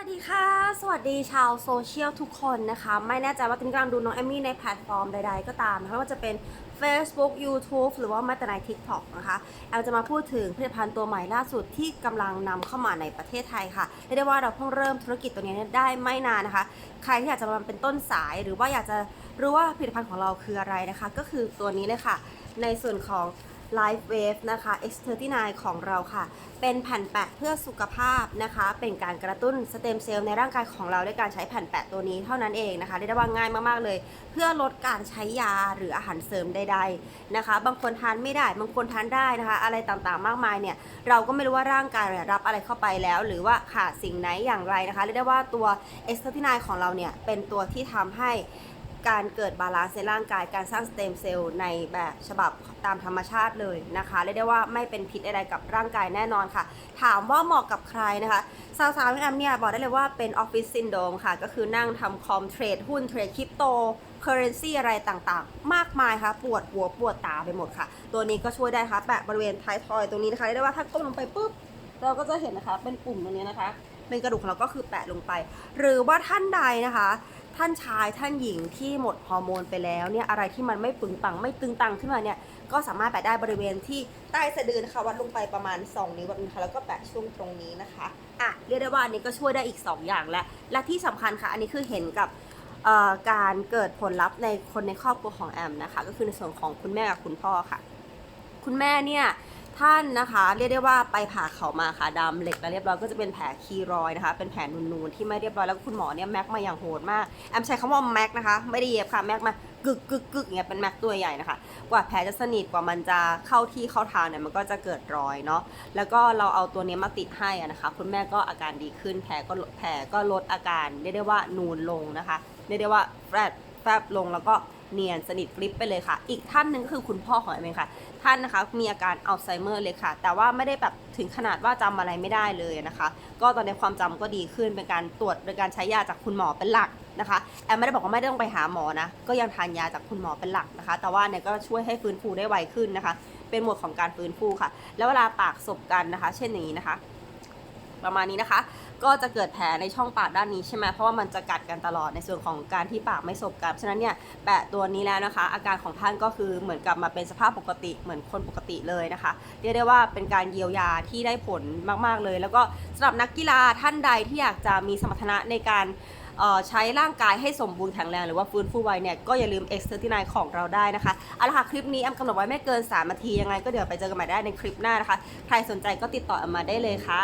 วัสดีค่ะ สวัสดีชาวโซเชียลทุกคนนะคะ ไม่แน่ใจว่าคุณกำลังดูน้องเอมมี่ในแพลตฟอร์มใดๆก็ตามนะคะไม่ว่าจะเป็น Facebook YouTube หรือว่าม้แต่ใน TikTok นะคะ แอลจะมาพูดถึงผลิตภัณฑ์ตัวใหม่ล่าสุดที่กำลังนำเข้ามาในประเทศไทยค่ะเรียกได้ว่าเราเพิ่งเริ่มธุรกิจตัวนี้ได้ไม่นานนะคะ ใครที่อยากจะมาเป็นต้นสายหรือว่าอยากจะรู้ว่าผลิตภัณฑ์ของเราคืออะไรนะคะ ก็คือตัวนี้เลยค่ะ ในส่วนของ Life Wave นะคะ X39 ของเราค่ะ เป็นแผ่นแปะเพื่อสุขภาพนะคะ เป็นการกระตุ้นสเต็มเซลล์ในร่างกายของเราด้วยการใช้แผ่นแปะตัวนี้เท่านั้นเองนะคะเรียกได้ว่าง่ายมากๆเลย เพื่อลดการใช้ยาหรืออาหารเสริมใดๆนะคะ บางคนทานไม่ได้ บางคนทานได้นะคะ อะไรต่างๆมากมายเนี่ย เราก็ไม่รู้ว่าร่างกายรับอะไรเข้าไปแล้ว หรือว่าขาดสิ่งไหนอย่างไรนะคะเรียกได้ว่าตัว X39 ของเราเนี่ยเป็นตัวที่ทำให้ การเกิดบาลานซ์ในร่างกายการสร้างสเต็มเซลล์ในแบบฉบับตามธรรมชาติเลยนะคะเรียกได้ว่าไม่เป็นพิษอะไรกับร่างกายแน่นอนค่ะ ถามว่าเหมาะกับใครนะคะสาวๆที่แอมเนี่ยบอกได้เลยว่าเป็นออฟฟิศซินโดมค่ะ ก็คือนั่งทำคอมเทรดหุ้นเทรดคริปโตเคอร์เรนซีอะไรต่างๆ มากมายค่ะ ปวดหัวปวดตาไปหมดค่ะ ตัวนี้ก็ช่วยได้ค่ะแปะบริเวณท้ายทอยตรงนี้นะคะเรียกได้ว่าถ้าก้มลงไปปุ๊บเราก็จะเห็นนะคะ เป็นปุ่มตรงนี้นะคะ เป็นกระดูกของเราก็คือแปะลงไป หรือว่าท่านใดนะคะ ท่านชายท่านหญิงที่หมดฮอร์โมนไปแล้วเนี่ยอะไรที่มันไม่ปึงปังไม่ตึงตังขึ้นมาเนี่ยก็สามารถแปะได้บริเวณที่ใต้สะดือนะคะวัดลงไปประมาณ 2 นิ้วแบบนี้ค่ะแล้วก็แปะช่วงตรงนี้นะคะอะเรียกได้ว่าอันนี้ก็ช่วยได้อีก 2 อย่างและและที่สำคัญค่ะอันนี้คือเห็นกับการเกิดผลลัพธ์ในคนในครอบครัวของแอมนะคะ ก็คือในส่วนของคุณแม่กับคุณพ่อค่ะ คุณแม่เนี่ย ท่านนะคะเรียกได้ว่าไปผ่าเขามาค่ะดำเหล็กแล้วเรียบร้อยก็จะเป็นแผลคีรอยนะคะ เป็นแผลนูนๆที่ไม่เรียบร้อยแล้วก็คุณหมอเนี่ยแม็กมาอย่างโหดมากแอมใช้คำว่าแม็กนะคะ ไม่ได้เย็บค่ะแม็กมากึกกึกกึกอย่างเงี้ยเป็นแม็กตัวใหญ่นะคะ กว่าแผลจะสนิทกว่ามันจะเข้าที่เข้าทางเนี่ยมันก็จะเกิดรอยเนาะแล้วก็เราเอาตัวนี้มาติดให้นะคะคุณแม่ก็อาการดีขึ้นแผลก็แผลก็ลดอาการเรียกได้ว่านูนลงนะคะเรียกได้ว่าแฟบแฟบลงแล้วก็ เนียนสนิทกริบไปเลยค่ะ อีกท่านหนึ่งก็คือคุณพ่อของแอมเองค่ะ ท่านนะคะมีอาการอัลไซเมอร์เลยค่ะ แต่ว่าไม่ได้แบบถึงขนาดว่าจำอะไรไม่ได้เลยนะคะ ก็ตอนนี้ความจำก็ดีขึ้นเป็นการตรวจโดยการใช้ยาจากคุณหมอเป็นหลักนะคะแอมไม่ได้บอกว่าไม่ได้ต้องไปหาหมอนะ ก็ยังทานยาจากคุณหมอเป็นหลักนะคะ แต่ว่าเนี่ยก็ช่วยให้ฟื้นฟูได้ไวขึ้นนะคะ เป็นหมวดของการฟื้นฟูค่ะ แล้วเวลาปากสบกันนะคะ เช่นอย่างนี้นะคะ ประมาณนี้นะคะ ก็จะเกิดแผลในช่องปากด้านนี้ใช่ไหมเพราะว่ามันจะกัดกันตลอดในส่วนของการที่ปากไม่สบกันฉะนั้นเนี่ยแปะตัวนี้แล้วนะคะ อาการของท่านก็คือเหมือนกลับมาเป็นสภาพปกติเหมือนคนปกติเลยนะคะเรียกได้ว่าเป็นการเยียวยาที่ได้ผลมากๆเลย แล้วก็สำหรับนักกีฬาท่านใดที่อยากจะมีสมรรถนะในการใช้ร่างกายให้สมบูรณ์แข็งแรงหรือว่าฟื้นฟูไวเนี่ยก็อย่าลืม X39 ของเราได้นะคะเอาละค่ะคลิปนี้แอมกำหนดไว้ไม่เกิน 3 นาทียังไงก็เดี๋ยวไปเจอกันใหม่ได้ในคลิปหน้านะคะ ใครสนใจก็ติดต่อแอมมาได้เลยค่ะ